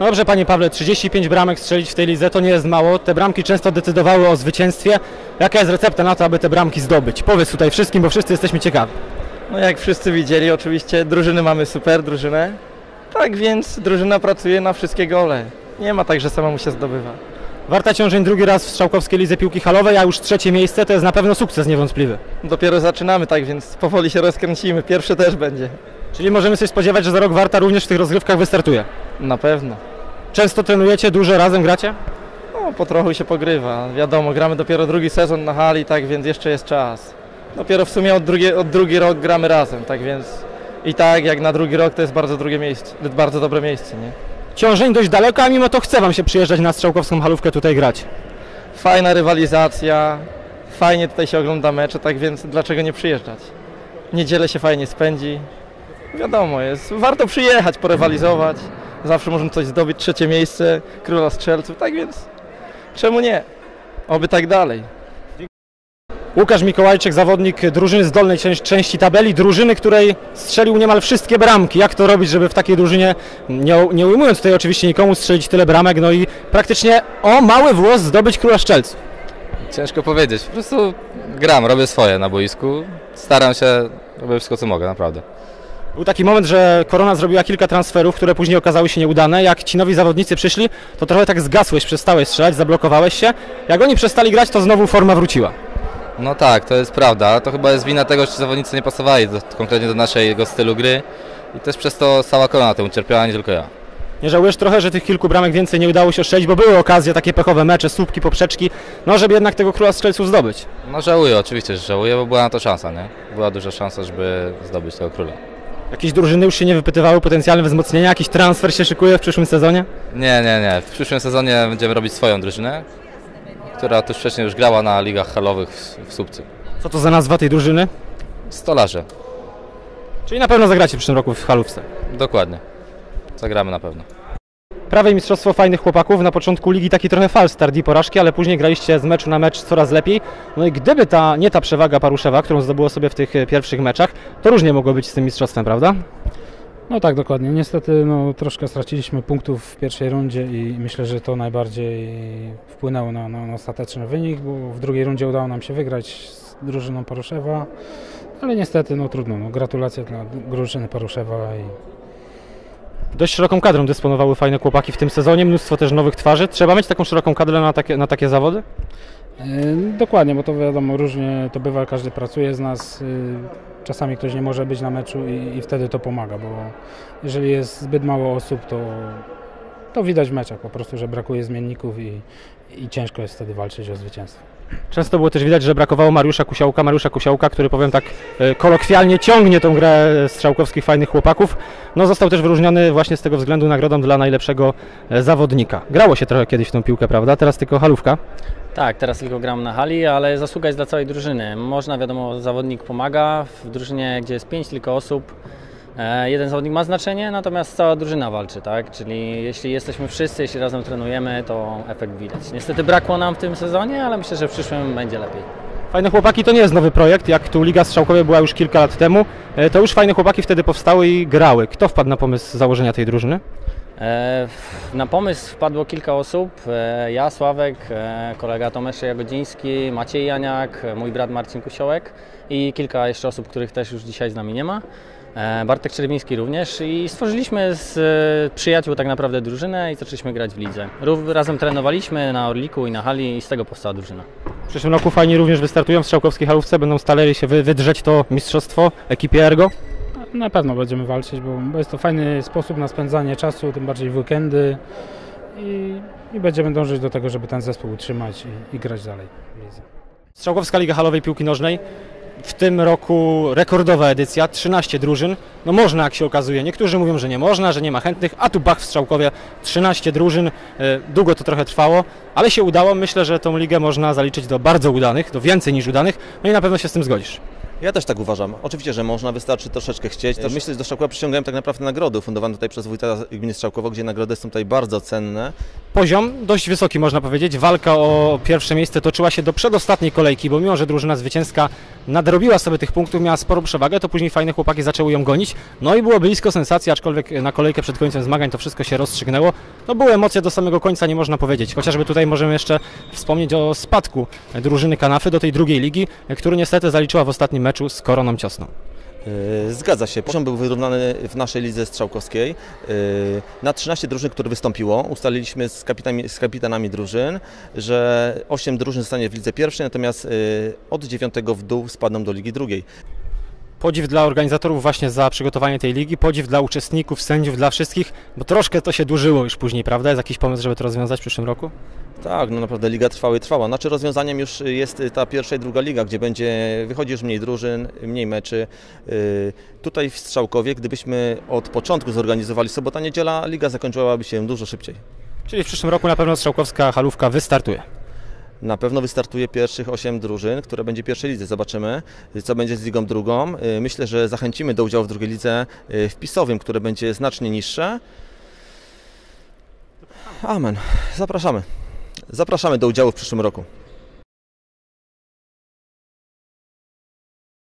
No dobrze, panie Pawle, 35 bramek strzelić w tej lidze to nie jest mało. Te bramki często decydowały o zwycięstwie. Jaka jest recepta na to, aby te bramki zdobyć? Powiedz tutaj wszystkim, bo wszyscy jesteśmy ciekawi. No jak wszyscy widzieli, oczywiście drużyny mamy super drużynę. Tak więc drużyna pracuje na wszystkie gole. Nie ma tak, że samemu się zdobywa. Warta Ciążeń drugi raz w Strzałkowskiej Lidze Piłki Halowej, a już trzecie miejsce to jest na pewno sukces niewątpliwy. Dopiero zaczynamy, tak więc powoli się rozkręcimy. Pierwszy też będzie. Czyli możemy się spodziewać, że za rok Warta również w tych rozgrywkach wystartuje. Na pewno. Często trenujecie, dużo razem gracie? No, po trochu się pogrywa. Wiadomo, gramy dopiero drugi sezon na hali, tak więc jeszcze jest czas. Dopiero w sumie od drugi, od drugi rok gramy razem, tak więc i tak jak na drugi rok to jest bardzo drugie miejsce, bardzo dobre miejsce, nie? Ciążeń dość daleko, a mimo to chce wam się przyjeżdżać na Strzałkowską Halówkę tutaj grać. Fajna rywalizacja, fajnie tutaj się ogląda mecze, tak więc dlaczego nie przyjeżdżać? Niedzielę się fajnie spędzi. Wiadomo jest, warto przyjechać, porywalizować. Zawsze można coś zdobyć, trzecie miejsce, króla strzelców, tak więc czemu nie? Oby tak dalej. Łukasz Mikołajczyk, zawodnik drużyny z dolnej części, tabeli, drużyny, której strzelił niemal wszystkie bramki. Jak to robić, żeby w takiej drużynie, nie, nie ujmując tutaj oczywiście nikomu, strzelić tyle bramek, no i praktycznie o mały włos zdobyć króla szczelców? Ciężko powiedzieć. Po prostu gram, robię swoje na boisku. Staram się, robię wszystko co mogę, naprawdę. Był taki moment, że Korona zrobiła kilka transferów, które później okazały się nieudane. Jak ci nowi zawodnicy przyszli, to trochę tak zgasłeś, przestałeś strzelać, zablokowałeś się. Jak oni przestali grać, to znowu forma wróciła. No tak, to jest prawda, to chyba jest wina tego, że zawodnicy nie pasowali do, konkretnie do naszego stylu gry i też przez to cała korona temu cierpiała, nie tylko ja. Nie żałujesz trochę, że tych kilku bramek więcej nie udało się strzelić, bo były okazje, takie pechowe mecze, słupki, poprzeczki, no żeby jednak tego króla strzelców zdobyć. No żałuję, oczywiście, że żałuję, bo była na to szansa, nie? Była duża szansa, żeby zdobyć tego króla. Jakieś drużyny już się nie wypytywały potencjalne wzmocnienia, jakiś transfer się szykuje w przyszłym sezonie? Nie, nie, nie. W przyszłym sezonie będziemy robić swoją drużynę, która też wcześniej już grała na ligach halowych w, w Słupcy. Co to za nazwa tej drużyny? Stolarze, Czyli na pewno zagracie w przyszłym roku w halówce. dokładnie. Zagramy na pewno. Prawie mistrzostwo fajnych chłopaków. Na początku ligi taki trochę fal start i porażki, ale później graliście z meczu na mecz coraz lepiej. No i gdyby ta, nie ta przewaga Paruszewa, którą zdobyło sobie w tych e, pierwszych meczach, to różnie mogło być z tym mistrzostwem, prawda? No tak, dokładnie. Niestety no, troszkę straciliśmy punktów w pierwszej rundzie i myślę, że to najbardziej wpłynęło na, na, na ostateczny wynik, bo w drugiej rundzie udało nam się wygrać z drużyną Paruszewa, ale niestety no trudno. No, gratulacje dla drużyny Paruszewa i Dość szeroką kadrą dysponowały fajne chłopaki w tym sezonie, mnóstwo też nowych twarzy. Trzeba mieć taką szeroką kadrę na takie, na takie zawody? E, dokładnie, bo to wiadomo, różnie to bywa, każdy pracuje z nas. y, Czasami ktoś nie może być na meczu i, i wtedy to pomaga, bo jeżeli jest zbyt mało osób, to, to widać w meczach po prostu, że brakuje zmienników i, i ciężko jest wtedy walczyć o zwycięstwo. Często było też widać, że brakowało Mariusza Kusiałka, Mariusza Kusiałka, który powiem tak e, kolokwialnie ciągnie tą grę strzałkowskich fajnych chłopaków. No został też wyróżniony właśnie z tego względu nagrodą dla najlepszego e, zawodnika. Grało się trochę kiedyś w tą piłkę, prawda? Teraz tylko halówka. Tak, teraz tylko gram na hali, ale zasługa jest dla całej drużyny. Można, wiadomo, zawodnik pomaga. W drużynie, gdzie jest pięć tylko osób, jeden zawodnik ma znaczenie, natomiast cała drużyna walczy, tak? Czyli jeśli jesteśmy wszyscy, jeśli razem trenujemy, to efekt widać. Niestety brakło nam w tym sezonie, ale myślę, że w przyszłym będzie lepiej. Fajne chłopaki to nie jest nowy projekt, jak tu Liga Strzałkowa była już kilka lat temu, e, to już fajne chłopaki wtedy powstały i grały. Kto wpadł na pomysł założenia tej drużyny? E, Na pomysł wpadło kilka osób. E, Ja, Sławek, e, kolega Tomasz Jagodziński, Maciej Janiak, e, mój brat Marcin Kusiołek i kilka jeszcze osób, których też już dzisiaj z nami nie ma. E, Bartek Czerwiński również i stworzyliśmy z e, przyjaciół tak naprawdę drużynę i zaczęliśmy grać w lidze. Rów- Razem trenowaliśmy na Orliku i na hali i z tego powstała drużyna. W przyszłym roku fajni również wystartują w Strzałkowskiej Halówce, będą starali się wy, wydrzeć to mistrzostwo ekipie Ergo. Na pewno będziemy walczyć, bo, bo jest to fajny sposób na spędzanie czasu, tym bardziej w weekendy i, i będziemy dążyć do tego, żeby ten zespół utrzymać i, i grać dalej w lidze. Strzałkowska Liga Halowej Piłki Nożnej. W tym roku rekordowa edycja, 13 drużyn. No można, jak się okazuje. Niektórzy mówią, że nie można, że nie ma chętnych, a tu bach w Strzałkowie, 13 drużyn. E, Długo to trochę trwało, ale się udało. Myślę, że tą ligę można zaliczyć do bardzo udanych, do więcej niż udanych. No i na pewno się z tym zgodzisz. Ja też tak uważam. Oczywiście, że można, wystarczy troszeczkę chcieć. To myślę, że do Strzałkowa przyciągają tak naprawdę nagrody ufundowane tutaj przez wójta gminy Strzałkowo, gdzie nagrody są tutaj bardzo cenne. Poziom dość wysoki można powiedzieć. Walka o pierwsze miejsce toczyła się do przedostatniej kolejki, bo mimo, że drużyna zwycięska nadrobiła sobie tych punktów, miała sporą przewagę, to później fajne chłopaki zaczęły ją gonić. No i było blisko sensacji, aczkolwiek na kolejkę przed końcem zmagań to wszystko się rozstrzygnęło. No były emocje do samego końca, nie można powiedzieć. Chociażby tutaj możemy jeszcze wspomnieć o spadku drużyny Kanafy do tej drugiej ligi, który niestety zaliczyła w ostatnim meczu z Koroną Ciosną. Yy, Zgadza się. Poziom był wyrównany w naszej lidze strzałkowskiej. Yy, Na 13 drużyn, które wystąpiło, ustaliliśmy z kapitanami, z kapitanami drużyn, że 8 drużyn zostanie w lidze pierwszej, natomiast yy, od 9 w dół spadną do ligi drugiej. Podziw dla organizatorów właśnie za przygotowanie tej ligi, podziw dla uczestników, sędziów, dla wszystkich, bo troszkę to się dłużyło już później, prawda? Jest jakiś pomysł, żeby to rozwiązać w przyszłym roku? Tak, no naprawdę liga trwała i trwała. Znaczy rozwiązaniem już jest ta pierwsza i druga liga, gdzie będzie, wychodzi już mniej drużyn, mniej meczy. Yy, Tutaj w Strzałkowie, gdybyśmy od początku zorganizowali sobota, niedziela, liga zakończyłaby się dużo szybciej. Czyli w przyszłym roku na pewno Strzałkowska Halówka wystartuje. Na pewno wystartuje pierwszych 8 drużyn, które będzie pierwszej lidze. Zobaczymy, co będzie z ligą drugą. Yy, Myślę, że zachęcimy do udziału w drugiej lidze yy, wpisowym, które będzie znacznie niższe. Amen. Zapraszamy. Zapraszamy do udziału w przyszłym roku.